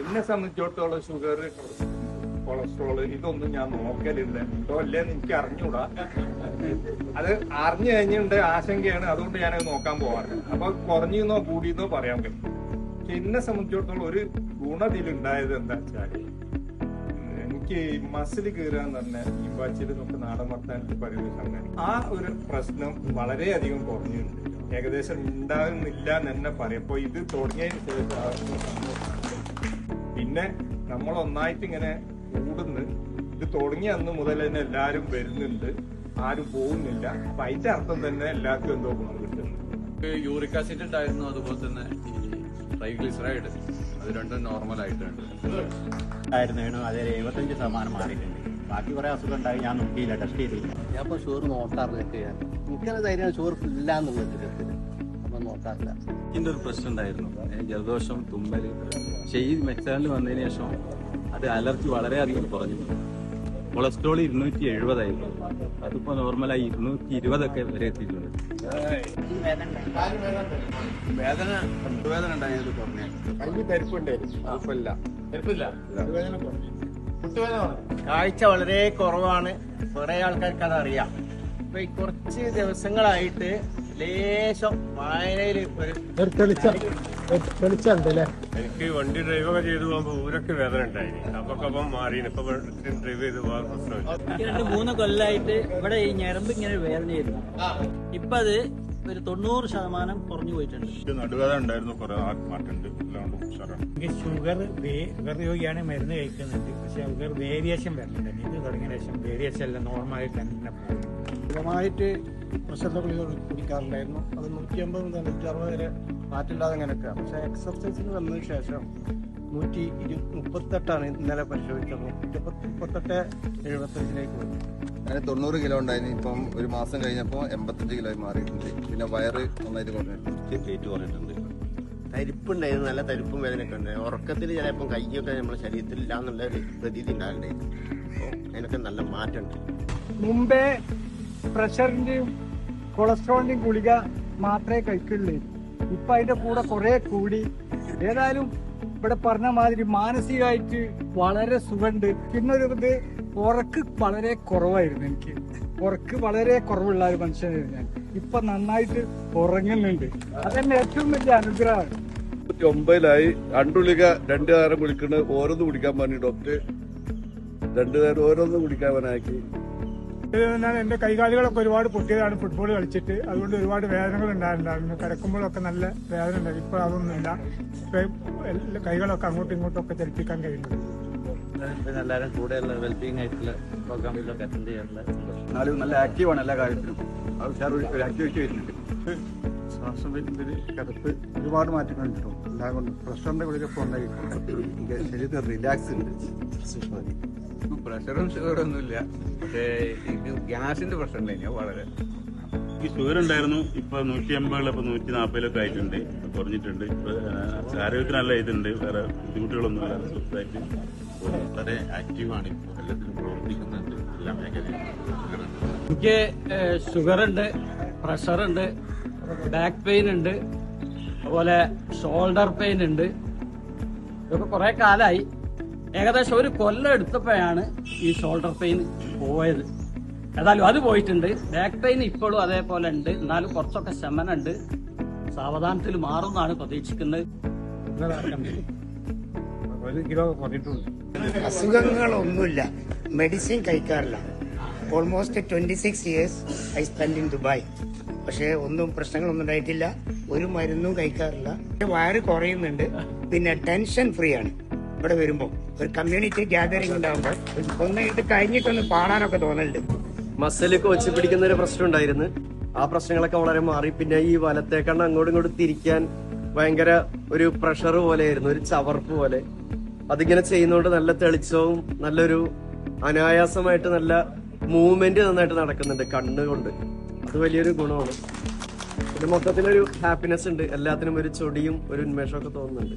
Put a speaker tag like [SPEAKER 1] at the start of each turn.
[SPEAKER 1] എന്നെ സംബന്ധിച്ചിടത്തോളം sugar cholesterol ഇതൊന്നും ഞാൻ നോക്കലില്ല. ഉണ്ടോ അല്ലേന്ന് എനിക്ക് അറിഞ്ഞൂടാ. അത് അറിഞ്ഞു കഴിഞ്ഞിട്ടുണ്ട് ആശങ്കയാണ്. അതുകൊണ്ട് ഞാനത് നോക്കാൻ പോവാറില്ല. അപ്പൊ കുറഞ്ഞെന്നോ കൂടിയെന്നോ പറയാൻ പറ്റും. പക്ഷെ എന്നെ സംബന്ധിച്ചിടത്തോളം ഒരു ഗുണതിലുണ്ടായത് എന്താ വെച്ചാൽ എനിക്ക് മസിൽ കീറാന്ന് പറഞ്ഞ ഈ ബാച്ചിൽ നമുക്ക് നാടൻ വർത്താൻ പറയുന്ന സംഗതി ആ ഒരു പ്രശ്നം വളരെയധികം കുറഞ്ഞിട്ടുണ്ട്. ഏകദേശം ഉണ്ടാകുന്നില്ല എന്ന് തന്നെ പറയാം. അപ്പൊ ഇത് തുടങ്ങിയതിന് ശേഷം പിന്നെ നമ്മൾ ഒന്നായിട്ട് ഇങ്ങനെ കൂടുന്നു. ഇത് തുടങ്ങിയ അന്ന് മുതൽ തന്നെ എല്ലാരും വരുന്നുണ്ട്. ആരും പോകുന്നില്ല. അപ്പൊ അതിന്റെ അർത്ഥം തന്നെ എല്ലാവർക്കും എന്തോ ഗുണം കിട്ടുന്നുണ്ട്
[SPEAKER 2] യൂറിക് ആസിഡ് ഉണ്ടായിരുന്നു അതുപോലെ തന്നെ ട്രൈഗ്ലിസറൈഡ്. അത് രണ്ടും നോർമൽ ആയിട്ടുണ്ട്.
[SPEAKER 3] അതെ അതിൽ എഴുപത്തഞ്ച് ശതമാനം മാറിയിട്ടുണ്ട്. ബാക്കി കുറെ അസുഖം ഉണ്ടായി. ഞാൻ നോക്കിയില്ല ടെസ്റ്റ് ചെയ്തില്ല.
[SPEAKER 4] ഞാൻ ഇപ്പൊ ഷുഗർ നോക്കാറില്ല എനിക്കത് ധൈര്യം ഷുഗർ ഇല്ല എന്നുള്ളത് നോക്കാറില്ല.
[SPEAKER 5] ഇതിന്റെ ഒരു പ്രശ്നം ഉണ്ടായിരുന്നു. ജലദോഷം തുമ്മൽ പക്ഷേ ഈ മെക്സാനിൽ വന്നതിന് ശേഷം അത് അലർജി വളരെയധികം കുറഞ്ഞു. കൊളസ്ട്രോൾ ഇരുന്നൂറ്റി എഴുപതായിരുന്നു അതിപ്പോ നോർമലായി ഇരുന്നൂറ്റി ഇരുപതൊക്കെ വരെ എത്തിയിട്ടുണ്ട്.
[SPEAKER 2] വേദന വേദന ഉണ്ടായത് കുറഞ്ഞു.
[SPEAKER 3] കാഴ്ച വളരെ കുറവാണ്. കുറെ ആൾക്കാർക്ക് അതറിയാം. ഇപ്പൊ ഈ കുറച്ച് ദിവസങ്ങളായിട്ട് ലേശം വായനയിൽ ഒരു
[SPEAKER 6] എനിക്ക് വണ്ടി ഡ്രൈവൊക്കെ ചെയ്തു പോകുമ്പോ ഊരൊക്കെ വേദന ഉണ്ടായി അപ്പൊ അപ്പം മാറി ഇപ്പൊ ഡ്രൈവ് ചെയ്ത് പോകാൻ പ്രശ്നമില്ല.
[SPEAKER 7] രണ്ട് മൂന്ന് കൊല്ലായിട്ട് ഇവിടെ ഈ ഞരമ്പ് ഇങ്ങനെ വേദനയായിരുന്നു. ഇപ്പൊ അത് ഒരു തൊണ്ണൂറ് ശതമാനം കുറഞ്ഞു പോയിട്ടുണ്ട്.
[SPEAKER 6] നടുവേദന ഉണ്ടായിരുന്നു കുറെ മാറ്റുണ്ട്
[SPEAKER 8] എനിക്ക് ഷുഗർ ഷുഗർ രോഗിയാണ് മരുന്ന് കഴിക്കുന്നുണ്ട് പക്ഷെ ഷുഗർ വേരിയേഷൻ വരുന്നുണ്ട് ഇത് തുടങ്ങിയ ശേഷം വേരിയേഷൻ എല്ലാം നോർമലായിട്ട് തന്നെ പോകും.
[SPEAKER 4] സ്ഥിരമായിട്ട് പ്രഷറിന്റെ ഗുളിക കുടിക്കാറുണ്ടായിരുന്നു. അത് നൂറ്റി അമ്പത് മുതൽ നൂറ്റി അറുപത് വരെ മാറ്റില്ലാതെ അങ്ങനെയൊക്കെ പക്ഷെ എക്സർസൈസിന് വന്നതിന് ശേഷം നൂറ്റി ഇരു മുപ്പത്തെട്ടാണ് ഇന്നലെ പരിശോധിച്ചത്. മുപ്പത്തി മുപ്പത്തെട്ട് എഴുപത്തഞ്ചിലേക്ക് പോയി.
[SPEAKER 9] അങ്ങനെ തൊണ്ണൂറ് കിലോ ഉണ്ടായിരുന്നു. ഇപ്പം ഒരു മാസം കഴിഞ്ഞപ്പോൾ എൺപത്തഞ്ച് കിലോ ആയി മാറിയിട്ടുണ്ട്. പിന്നെ വയറ് നന്നായിട്ട് കുറഞ്ഞിട്ടുണ്ട്.
[SPEAKER 5] വെയിറ്റ് കുറഞ്ഞിട്ടുണ്ട്.
[SPEAKER 3] തരിപ്പുണ്ടായിരുന്നു. നല്ല തരിപ്പും വേദനയൊക്കെ ഉണ്ട്. ഉറക്കത്തിൽ ചിലപ്പം കൈയൊക്കെ നമ്മുടെ ശരീരത്തിൽ ഇല്ല എന്നുള്ള ഒരു പ്രതീതി ഉണ്ടായിട്ടുണ്ടായിരുന്നു അപ്പോൾ അതിനൊക്കെ നല്ല മാറ്റമുണ്ട്.
[SPEAKER 8] മുമ്പേ പ്രഷറിന്റെയും കൊളസ്ട്രോളിന്റെയും ഗുളിക മാത്രമേ കഴിക്കുള്ളൂ. ഇപ്പൊ അതിന്റെ കൂടെ കുറെ കൂടി. ഏതായാലും ഇവിടെ പറഞ്ഞ മാതിരി മാനസികമായിട്ട് വളരെ സുഖമുണ്ട്. പിന്നെ ഒരു ഇത് ഉറക്ക് വളരെ കുറവായിരുന്നു എനിക്ക്. ഉറക്ക് വളരെ കുറവുള്ള ഒരു മനുഷ്യനായിരുന്നു ഞാൻ. ഇപ്പൊ നന്നായിട്ട് ഉറങ്ങുന്നുണ്ട്. അതന്നെ ഏറ്റവും വലിയ അനുഗ്രഹമാണ്
[SPEAKER 6] ഒമ്പതിലായി രണ്ടുളിക രണ്ടു നേരം കുളിക്കുന്നത് ഓരോന്ന് കുടിക്കാൻ പറഞ്ഞു ഡോക്ടർ. രണ്ടു നേരം ഓരോന്ന് കുടിക്കാൻ പറഞ്ഞാക്കി
[SPEAKER 8] ഞാൻ എന്റെ കൈകാലുകളൊക്കെ ഒരുപാട് പൊട്ടിയതാണ്. ഫുട്ബോൾ കളിച്ചിട്ട്. അതുകൊണ്ട് ഒരുപാട് വേദനകൾ ഉണ്ടായിരുന്നു കിടക്കുമ്പോഴൊക്കെ നല്ല വേദന ഉണ്ടായിരുന്നു ഇപ്പൊ അതൊന്നുമില്ല ഇപ്പൊ എല്ലാ കൈകളൊക്കെ അങ്ങോട്ടും ഇങ്ങോട്ടും ഒക്കെ ചലിപ്പിക്കാൻ കഴിയുന്നുണ്ട്.
[SPEAKER 5] നല്ല എല്ലാവരും കൂടെയുള്ള വെൽബീങ് ആയിട്ടുള്ള പ്രോഗ്രാമിലൊക്കെ അറ്റൻഡ് ചെയ്യാനുള്ള സന്തോഷം.
[SPEAKER 2] എന്നാലും നല്ല ആക്റ്റീവാണ് എല്ലാ കാര്യത്തിലും ഒരു ആക്ടിവിറ്റി വരുന്നുണ്ട്.
[SPEAKER 4] ശ്വാസം കിടപ്പ് ഒരുപാട് മാറ്റങ്ങൾ ഉണ്ടാവും എല്ലാം കൊണ്ട് പ്രഷറിന്റെ ഗുളിക ഇപ്പോൾ ഉണ്ടായി ശരീരത്തിൽ റിലാക്സ് ഉണ്ട്.
[SPEAKER 2] പ്രഷറും ഷുഗറൊന്നും ഇല്ല. പക്ഷേ ഇത് ഗ്യാസിന്റെ പ്രശ്നം തന്നെയാ വളരെ
[SPEAKER 6] ഈ ഷുഗർ ഉണ്ടായിരുന്നു. ഇപ്പൊ നൂറ്റി അമ്പതിലും ഇപ്പൊ നൂറ്റി നാൽപ്പതിലൊക്കെ ആയിട്ടുണ്ട് കുറഞ്ഞിട്ടുണ്ട്. ഇപ്പൊ ആരോഗ്യത്തിന് നല്ല ഇതുണ്ട്. വേറെ ബുദ്ധിമുട്ടുകളൊന്നും ഇല്ല. സുഖമായിട്ട്
[SPEAKER 5] വളരെ ആക്റ്റീവാണ് ഇപ്പോൾ എല്ലാത്തിനും പ്രവർത്തിക്കുന്നുണ്ട് എല്ലാ മേഖലയിലും.
[SPEAKER 7] എനിക്ക് ഷുഗർ ഉണ്ട് പ്രഷർ ഉണ്ട് ബാക്ക് പെയിൻ ഉണ്ട് അതുപോലെ ഷോൾഡർ പെയിൻ ഉണ്ട്. ഇതൊക്കെ കുറെ കാലമായി ഏകദേശം ഒരു കൊല്ലം എടുത്തപ്പോഴാണ് ഈ ഷോൾഡർ പെയിൻ പോയത്. ഏതായാലും അത് പോയിട്ടുണ്ട്. ബാക്ക് പെയിൻ ഇപ്പോഴും അതേപോലെ ഉണ്ട്. എന്നാലും കുറച്ചൊക്കെ ശമനമുണ്ട്. സാവധാനത്തിൽ മാറുമെന്നാണ് പ്രതീക്ഷിക്കുന്നത്.
[SPEAKER 10] അസുഖങ്ങളൊന്നുമില്ല. മെഡിസിൻ കഴിക്കാറില്ല. Almost twenty six years I spend in Dubai പക്ഷേ ഒന്നും പ്രശ്നങ്ങളൊന്നും ഉണ്ടായിട്ടില്ല. ഒരു മരുന്നും കഴിക്കാറില്ല. വയറ് കുറയുന്നുണ്ട്. പിന്നെ ടെൻഷൻ ഫ്രീ ആണ്. ഇവിടെ വരുമ്പോൾ ഒരു കമ്മ്യൂണിറ്റി ഗ്യാതറിംഗ് ഉണ്ടാകുമ്പോൾ ഒന്ന് ഇത് കഴിഞ്ഞിട്ടൊന്ന് പാടാനൊക്കെ തോന്നലുണ്ട്.
[SPEAKER 4] മസിലൊക്കെ വെച്ച് പിടിക്കുന്ന ഒരു പ്രശ്നം ഉണ്ടായിരുന്നു. ആ പ്രശ്നങ്ങളൊക്കെ വളരെ മാറി. പിന്നെ ഈ വലത്തെ കണ്ണ് അങ്ങോട്ടും ഇങ്ങോട്ടും തിരിക്കാൻ ഭയങ്കര ഒരു പ്രഷർ പോലെയായിരുന്നു ഒരു ചവർപ്പ് പോലെ. അതിങ്ങനെ ചെയ്യുന്നതുകൊണ്ട് നല്ല തെളിച്ചവും നല്ലൊരു അനായാസമായിട്ട് നല്ല മൂവ്മെന്റ് നന്നായിട്ട് നടക്കുന്നുണ്ട് കണ്ണുകൊണ്ട് അത് വലിയൊരു ഗുണമാണ്. പിന്നെ മൊത്തത്തിലൊരു ഹാപ്പിനെസ് ഉണ്ട്. എല്ലാത്തിനും ഒരു ചൊടിയും ഒരു ഉന്മേഷമൊക്കെ തോന്നുന്നുണ്ട്.